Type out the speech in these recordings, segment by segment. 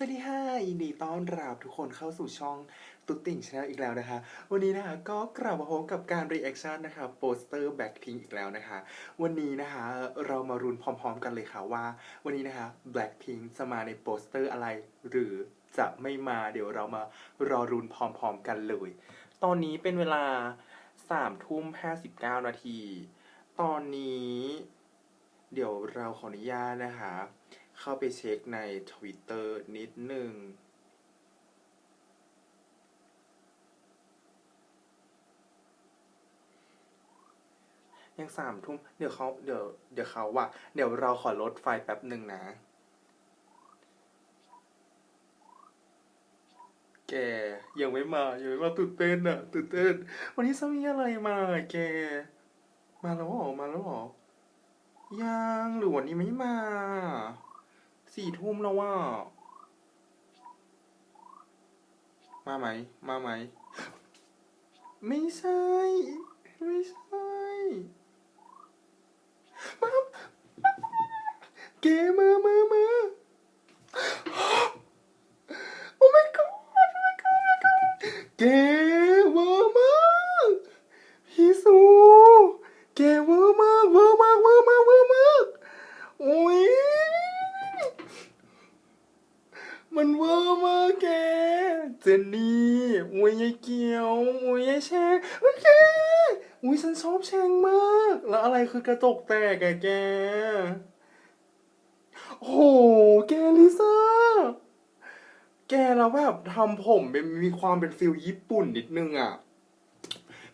สวัสดีค่ะยินดีต้อนรับทุกคนเข้าสู่ช่องตุ๊ติ่งชาแนลอีกแล้วนะคะ วันนี้นะคะก็กลับมาพบกับการรีแอคชั่นนะคะโปสเตอร์แบ็คพิงอีกแล้วนะคะ วันนี้นะคะเรามารุนพร้อมๆกันเลยค่ะว่า วันนี้นะคะ Blackpink จะมาในโปสเตอร์อะไร หรือจะไม่มาเดี๋ยวเรามารอรุนพร้อมๆกันเลย ตอนนี้เป็นเวลา3ทุ่ม59นาที ตอนนี้ เดี๋ยวเราขออนุญาตนะคะ เข้าไปเช็คใน Twitter นิดหนึ่งยังสามทุ่มเดี๋ยวเขาเดี๋ยวเดี๋ยวเขาว่า เดี๋ยวเราขอลดไฟแป๊บหนึ่งนะ แก ยังไม่มายังไม่มาตื่นเต้นอะตื่นเต้น วันนี้จะมีอะไรมาแก มาแล้วหรอ มาแล้วหรอยังหรือวันนี้ไม่มา สี่ทุ่มแล้วว่า มาไหม มาไหม ไม่ใช่ ไม่ใช่มาเกมือมือมือโอ้ my god โอ้ my god โอ้ my god เกเวอร์มากพี่สูเกเวอร์มากเวอร์มากเวอร์มากเวอร์มากโอ้ย มันเวอร์มากแก เจนนี่โอ้ยยายเกียวโอ้ยยายแชงโอ้ยแกโอ้ยฉันชอบแชงมาก แล้วอะไรคือกระจกแตกอะแก โอ้โห แกลิซ่า แกแล้วแบบทำผมเป็นมีความเป็นฟิลญี่ปุ่นนิดนึงอะ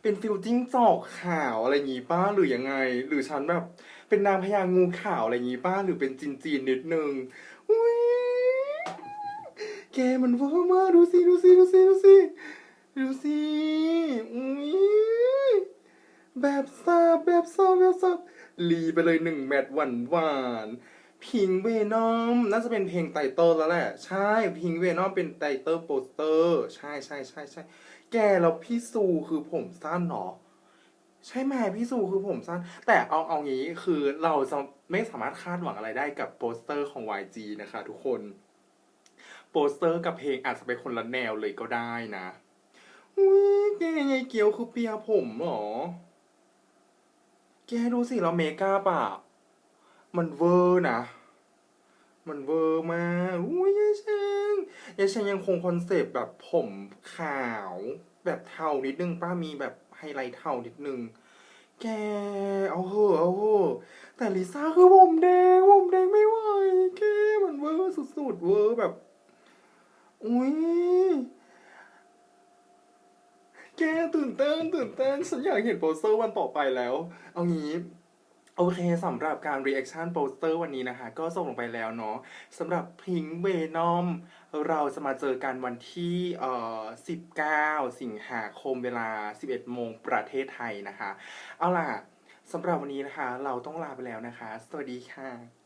เป็นฟิลจิ้งจอกขาวอะไรอย่างงี้ป้าหรือยังไง หรือฉันแบบ เป็นนางพญางูขาวอะไรอย่างงี้ป้าหรือเป็นจีนจีนนิดนึงอุ้ย แกมันเวอร์มากดูสิดูสิดูสิดูสิดูสิอุ้ยแบบซาบแบบซาบแบบซาบรีไปเลยหนึ่งแมตช์หวานหวานพิงเวนอมน่าจะเป็นเพลงไตเติลแล้วแหละ ใช่พิงเวนอมเป็นไตเติลโปสเตอร์ใช่ใช่ใช่ใช่แกแล้วพี่ซูคือผมสั้นเหรอใช่ไหมพี่ซูคือผมสั้น แต่เอาเอางี้คือเราจะไม่สามารถคาดหวังอะไรได้กับโปสเตอร์ของ YG นะคะทุกคน โปสเตอร์กับเพลงอาจจะเป็นคนละแนวเลยก็ได้นะอุ้ยแกไงเกียวคือเปียผมเหรอ แกดูสิเราเมคอัพอะมันเวอร์นะ มันเวอร์มากอุ้ยยายเชงยายเชงยังคงคอนเซปต์แบบผมขาว แบบเทานิดนึงป้ามีแบบไฮไลท์เทานิดนึง แกเอาเหอะเอาเหอะแต่ลิซ่าคือผมแดงไม่ไหวแกมันเวอร์สุดๆเวอร์แบบ อุ้ยแกตื่นเต้นตื่นเต้นฉันอยากเห็นโปสเตอร์วันต่อไปแล้ว เอางี้ โอเคสำหรับการ reaction โปสเตอร์วันนี้นะคะ ก็ส่งลงไปแล้วเนาะสำหรับพิงเวนอมเราจะมาเจอกันวันที่เอ่อ19 สิงหาคมเวลา 11 โมงประเทศไทยนะคะ เอาล่ะสำหรับวันนี้นะคะ เราต้องลาไปแล้วนะคะ สวัสดีค่ะ